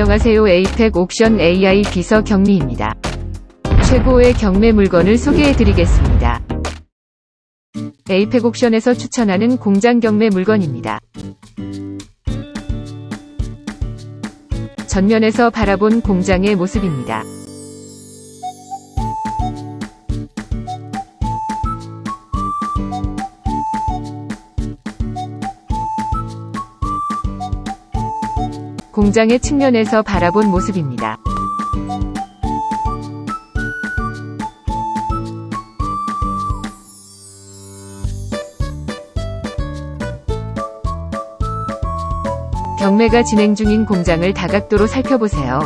안녕하세요. 에이펙 옥션 AI 비서 경미입니다. 최고의 경매 물건을 소개해 드리겠습니다. 에이펙 옥션에서 추천하는 공장 경매 물건입니다. 전면에서 바라본 공장의 모습입니다. 공장의 측면에서 바라본 모습입니다. 경매가 진행 중인 공장을 다각도로 살펴보세요.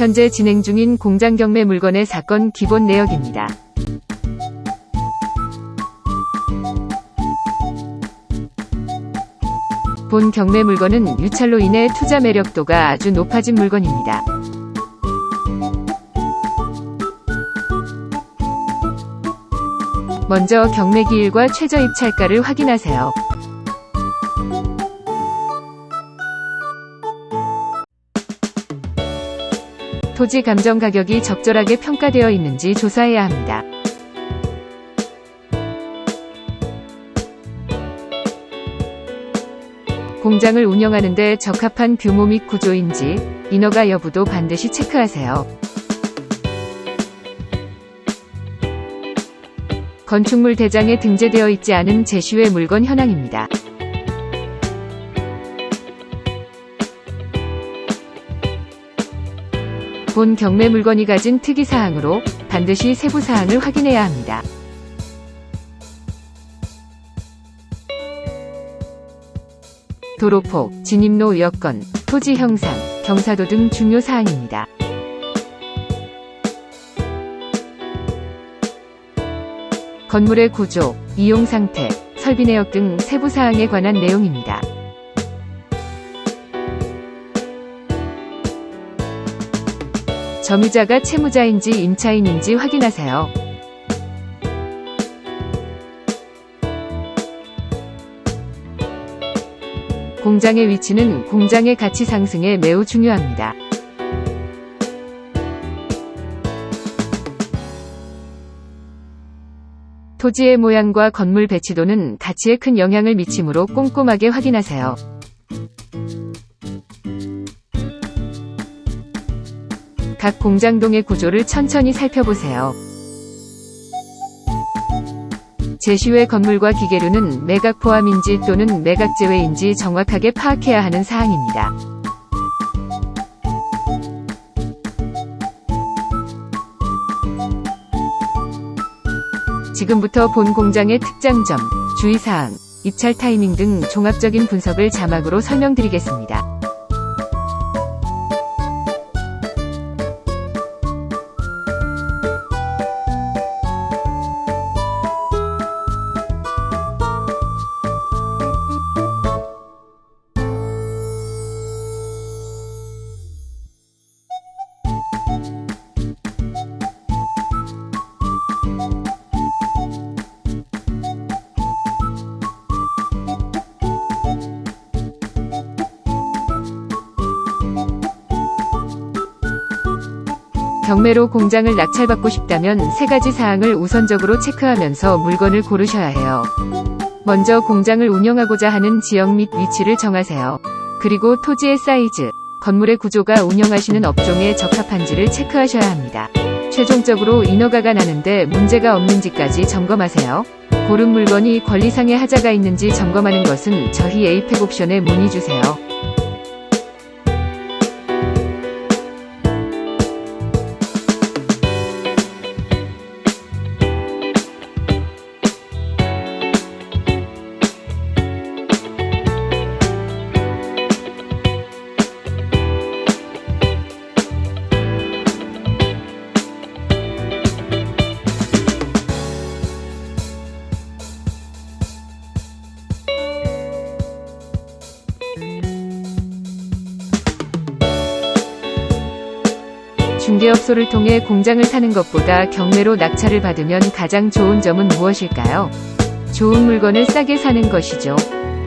현재 진행 중인 공장 경매 물건의 사건 기본 내역입니다. 본 경매 물건은 유찰로 인해 투자 매력도가 아주 높아진 물건입니다. 먼저 경매 기일과 최저 입찰가를 확인하세요. 토지 감정 가격이 적절하게 평가되어 있는지 조사해야 합니다. 공장을 운영하는데 적합한 규모 및 구조인지 인허가 여부도 반드시 체크하세요. 건축물 대장에 등재되어 있지 않은 제시외 물건 현황입니다. 본 경매 물건이 가진 특이사항으로 반드시 세부사항을 확인해야 합니다. 도로폭, 진입로 여건, 토지 형상, 경사도 등 중요 사항입니다. 건물의 구조, 이용 상태, 설비 내역 등 세부 사항에 관한 내용입니다. 점유자가 채무자인지 임차인인지 확인하세요. 공장의 위치는 공장의 가치 상승에 매우 중요합니다. 토지의 모양과 건물 배치도는 가치에 큰 영향을 미치므로 꼼꼼하게 확인하세요. 각 공장동의 구조를 천천히 살펴보세요. 제시외 건물과 기계류는 매각 포함인지 또는 매각 제외인지 정확하게 파악해야 하는 사항입니다. 지금부터 본 공장의 특장점, 주의사항, 입찰 타이밍 등 종합적인 분석을 자막으로 설명드리겠습니다. 경매로 공장을 낙찰받고 싶다면 세 가지 사항을 우선적으로 체크하면서 물건을 고르셔야 해요. 먼저 공장을 운영하고자 하는 지역 및 위치를 정하세요. 그리고 토지의 사이즈, 건물의 구조가 운영하시는 업종에 적합한지를 체크하셔야 합니다. 최종적으로 인허가가 나는데 문제가 없는지까지 점검하세요. 고른 물건이 권리상의 하자가 있는지 점검하는 것은 저희 에이펙 옵션에 문의 주세요. 중개업소를 통해 공장을 사는 것보다 경매로 낙찰을 받으면 가장 좋은 점은 무엇일까요? 좋은 물건을 싸게 사는 것이죠.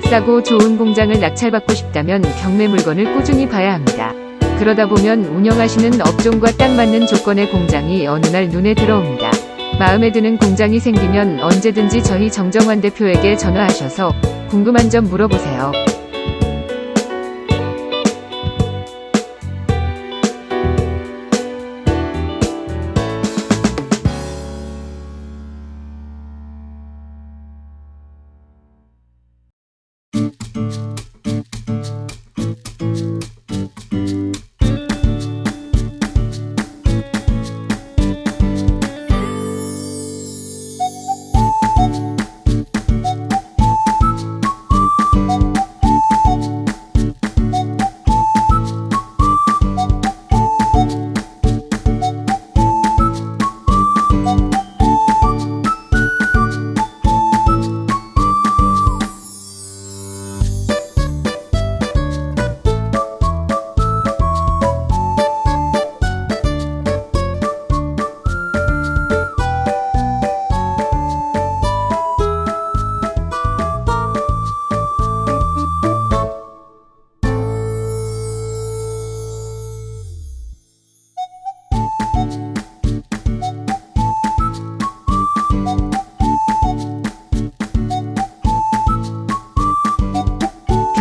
싸고 좋은 공장을 낙찰받고 싶다면 경매 물건을 꾸준히 봐야 합니다. 그러다 보면 운영하시는 업종과 딱 맞는 조건의 공장이 어느 날 눈에 들어옵니다. 마음에 드는 공장이 생기면 언제든지 저희 정정환 대표에게 전화하셔서 궁금한 점 물어보세요.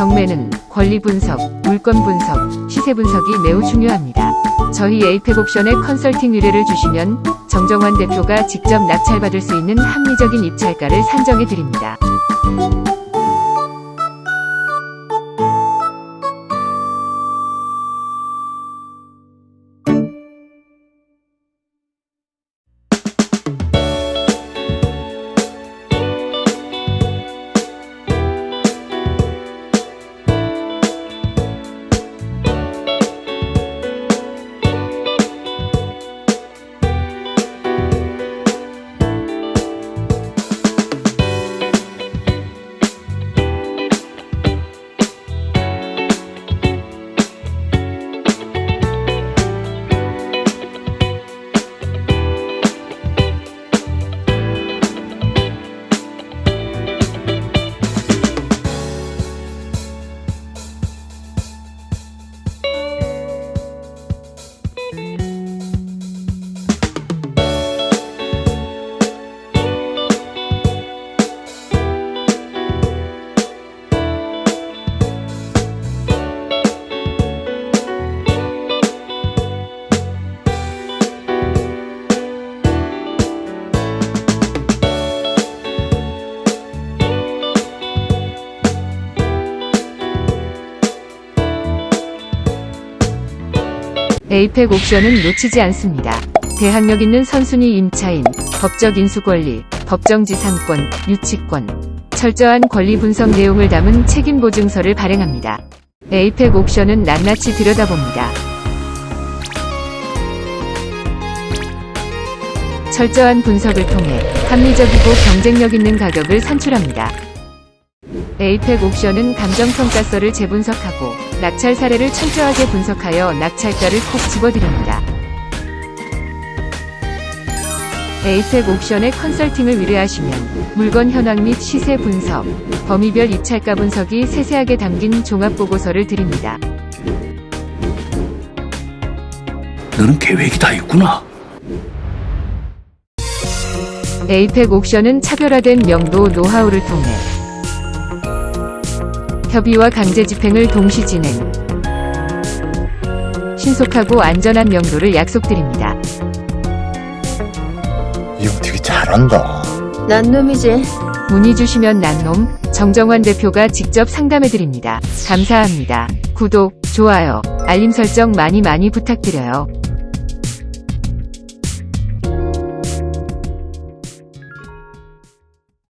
경매는 권리 분석, 물건 분석, 시세 분석이 매우 중요합니다. 저희 에이펙 옵션에 컨설팅 의뢰를 주시면 정정환 대표가 직접 낙찰받을 수 있는 합리적인 입찰가를 산정해 드립니다. 에이펙 옵션은 놓치지 않습니다. 대항력 있는 선순위 임차인, 법적 인수 권리, 법정 지상권, 유치권, 철저한 권리 분석 내용을 담은 책임 보증서를 발행합니다. 에이펙 옵션은 낱낱이 들여다봅니다. 철저한 분석을 통해 합리적이고 경쟁력 있는 가격을 산출합니다. 에이펙 옵션은 감정평가서를 재분석하고 낙찰 사례를 철저하게 분석하여 낙찰가를 콕 집어드립니다. 에이펙 옵션의 컨설팅을 의뢰하시면 물건 현황 및 시세 분석, 범위별 입찰가 분석이 세세하게 담긴 종합보고서를 드립니다. 너는 계획이 다 있구나. 에이펙 옵션은 차별화된 명도 노하우를 통해 협의와 강제 집행을 동시 진행, 신속하고 안전한 명도를 약속드립니다. 이형 되게 잘한다. 난 놈이지. 문의 주시면 난놈 정정환 대표가 직접 상담해 드립니다. 감사합니다. 구독, 좋아요, 알림 설정 많이 많이 부탁드려요.